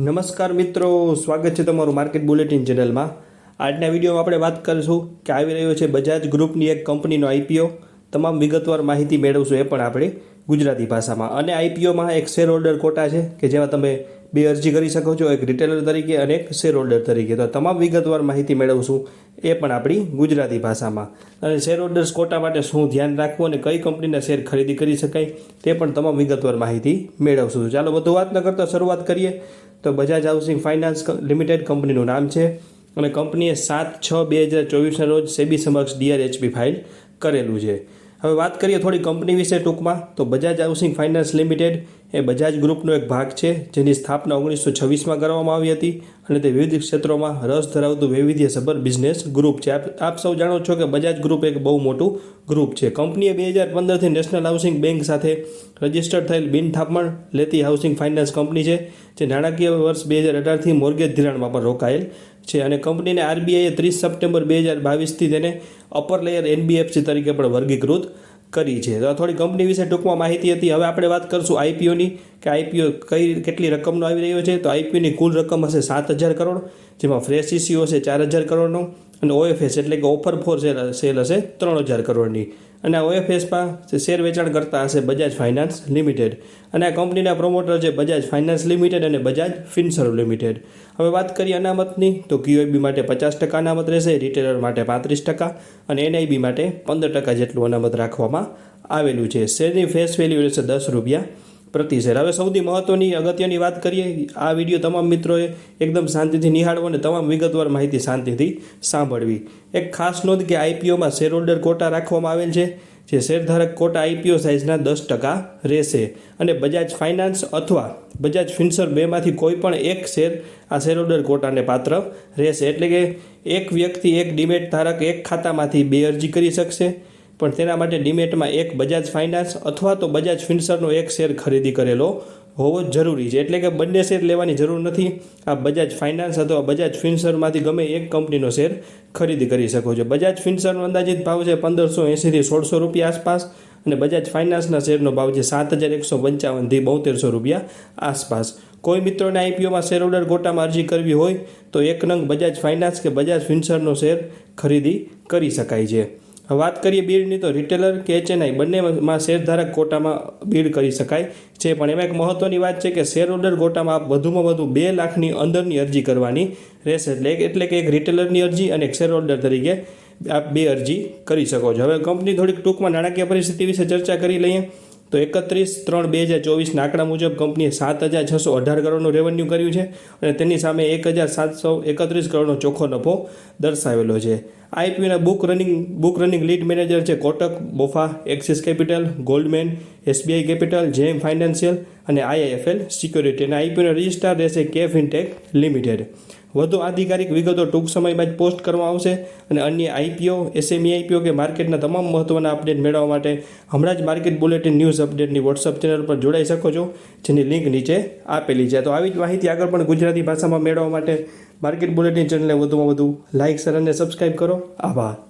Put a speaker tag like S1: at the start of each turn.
S1: નમસ્કાર મિત્રો, સ્વાગત છે તમારું માર્કેટ બુલેટિન ચેનલમાં આજના વિડીયોમાં આપણે વાત કરીશું કે આવી રહ્યો છે બજાજ ગ્રુપની એક કંપનીનો આઈપીઓ તમામ વિગતવાર માહિતી મેળવશું એ પણ આપણે ગુજરાતી ભાષામાં. અને આઈપીઓમાં એક શેર હોલ્ડર કોટા છે કે જેમાં તમે બે અરજી કરી શકો છો, એક રિટેલર તરીકે અને એક શેર હોલ્ડર તરીકે. તો તમામ વિગતવાર માહિતી મેળવશું એ પણ આપણી ગુજરાતી ભાષામાં. અને શેર હોલ્ડર્સ કોટા માટે શું ધ્યાન રાખવું અને કઈ કંપનીના શેર ખરીદી કરી શકાય તે પણ તમામ વિગતવાર માહિતી મેળવશું. ચાલો વધુ વાત ન કરતા શરૂઆત કરીએ. તો બજાજ હાઉસિંગ ફાઇનાન્સ લિમિટેડ કંપનીનું નામ છે અને કંપનીએ સાત છ બે હજાર ચોવીસના રોજ સેબી સમક્ષ ડીઆરએચપી ફાઇલ કરેલું છે. હવે વાત કરીએ થોડી કંપની વિશે ટૂંકમાં. તો બજાજ હાઉસિંગ ફાઇનાન્સ લિમિટેડ એ બજાજ ગ્રુપનો એક ભાગ છે, જેની સ્થાપના ઓગણીસો છવ્વીસમાં કરવામાં આવી હતી અને તે વિવિધ ક્ષેત્રોમાં રસ ધરાવતું વૈવિધ્યસભર બિઝનેસ ગ્રુપ છે. આપ આપ સૌ જાણો છો કે બજાજ ગ્રુપ એક બહુ મોટું ગ્રુપ છે. કંપનીએ બે હજાર પંદરથી નેશનલ હાઉસિંગ બેંક સાથે રજિસ્ટર્ડ થયેલ બિન થાપણ લેતી હાઉસિંગ ફાઇનાન્સ કંપની છે, જે નાણાકીય વર્ષ બે હજાર અઢારથી મોર્ગેજ ધિરાણમાં પણ રોકાયેલ છે અને કંપનીને આરબીઆઈએ ત્રીસ સપ્ટેમ્બર બે હજાર બાવીસથી તેને અપર લેયર એનબીએફસી તરીકે પણ વર્ગીકૃત કરી છે. તો થોડી કંપની વિશે ટૂંકમાં માહિતી હતી. હવે આપણે વાત કરશું આઈપીઓની કે આઈપીઓ કઈ, કેટલી રકમનો આવી રહ્યો છે. તો આઈપીઓની કુલ રકમ હશે સાત હજાર કરોડ. જેમાં ફ્રેશ ઇસ્યુ હશે ચાર હજાર કરોડનો અને ઓએફએસ એટલે કે ઓફર ફોર સેલ સેલ હશે ત્રણ હજાર કરોડની. અને આ ઓએફએસમાં શેર વેચાણ કરતા હશે બજાજ ફાઇનાન્સ લિમિટેડ અને આ કંપનીના પ્રમોટર છે બજાજ ફાઇનાન્સ લિમિટેડ અને બજાજ ફિનસર્વ લિમિટેડ હવે વાત કરીએ અનામતની, તો ક્યુઆઈબી માટે પચાસ ટકા અનામત રહેશે રિટેલર માટે પાંત્રીસ ટકા અને એનઆઈબી માટે પંદર ટકા જેટલું અનામત રાખવામાં આવેલું છે. શેરની ફેસ વેલ્યુ રહેશે દસ રૂપિયા. પ્રતિ શેર હવે સૌથી મહત્ત્વની અગત્યની વાત કરીએ, આ વીડિયો તમામ મિત્રોએ એકદમ શાંતિથી નિહાળવો અને તમામ વિગતવાર માહિતી શાંતિથી સાંભળવી. એક ખાસ નોંધ કે આઈપીઓમાં શેર હોલ્ડર કોટા રાખવામાં આવેલ છે, જે શેરધારક કોટા આઈપીઓ સાઇઝના દસ ટકા રહેશે. અને બજાજ ફાઇનાન્સ અથવા બજાજ ફિન્સર બેમાંથી કોઈ પણ એક શેર આ શેર હોલ્ડર કોટાને પાત્ર રહેશે. એટલે કે એક વ્યક્તિ, એક ડિમેટ ધારક એક ખાતામાંથી બે અરજી કરી શકશે. પણ તેના માટે ડીમેટમાં એક બજાજ ફાઇનાન્સ અથવા તો બજાજ ફિન્સરનો એક શેર ખરીદી કરેલો હોવો જરૂરી છે. એટલે કે બંને શેર લેવાની જરૂર નથી. આ બજાજ ફાઇનાન્સ અથવા બજાજ ફિન્સરમાંથી ગમે એક કંપનીનો શેર ખરીદી કરી શકો છો. બજાજ ફિન્સરનો અંદાજિત ભાવ છે પંદરસો એંસીથી સોળસો રૂપિયા આસપાસ અને બજાજ ફાઇનાન્સના શેરનો ભાવ છે સાત હજાર એકસો પંચાવનથી બોતેરસો રૂપિયા આસપાસ. કોઈ મિત્રોને આઈપીઓમાં શેર હોલ્ડર ગોટામાં અરજી કરવી હોય તો એક નંગ બજાજ ફાઇનાન્સ કે બજાજ ફિન્સરનો શેર ખરીદી કરી શકાય છે. વાત કરીએ બીડની તો રિટેલર કે એચએનઆઈ બંનેમાં શેરધારક કોટામાં બીડ કરી શકાય છે, પણ એમાં એક મહત્ત્વની વાત છે કે શેર હોલ્ડર કોટામાં વધુમાં વધુ બે લાખની અંદરની અરજી કરવાની રહેશે. એટલે એટલે કે એક રિટેલરની અરજી અને એક શેર હોલ્ડર તરીકે આપ બે અરજી કરી શકો છો. હવે કંપની થોડીક ટૂંકમાં નાણાકીય પરિસ્થિતિ વિશે ચર્ચા કરી લઈએ. તો એકત્રીસ ત્રણ બે હજાર ચોવીસના આંકડા મુજબ કંપનીએ સાત હજાર છસો અઢાર કરોડનું રેવન્યુ કર્યું છે અને તેની સામે એક હજાર સાતસો એકત્રીસ કરોડનો ચોખ્ખો નફો દર્શાવેલો છે. આઈપીઓના book running book running lead manager છે Kotak, BofA Axis Capital Goldman SBI Capital JM financial અને આઈઆઈએફએલ સિક્યોરિટી અને આઈપીઓના રજિસ્ટ્રાર રહેશે કે ફિનટેક લિમિટેડ. વધુ આધિકારિક વિગતો ટૂંક સમયમાં જ પોસ્ટ કરવામાં આવશે અને અન્ય આઈપીઓ એસએમઈ આઈપીઓ કે માર્કેટના તમામ મહત્ત્વના અપડેટ મેળવવા માટે હમણાં જ માર્કેટ બુલેટિન ન્યૂઝ અપડેટની વોટ્સઅપ ચેનલ પર જોડાઈ શકો છો, જેની લિંક નીચે આપેલી છે. તો આવી જ માહિતી આગળ પણ ગુજરાતી ભાષામાં મેળવવા માટે માર્કેટ બુલેટિન ચેનલને વધુમાં વધુ લાઇક શેર અને સબસ્ક્રાઈબ કરો. આભાર.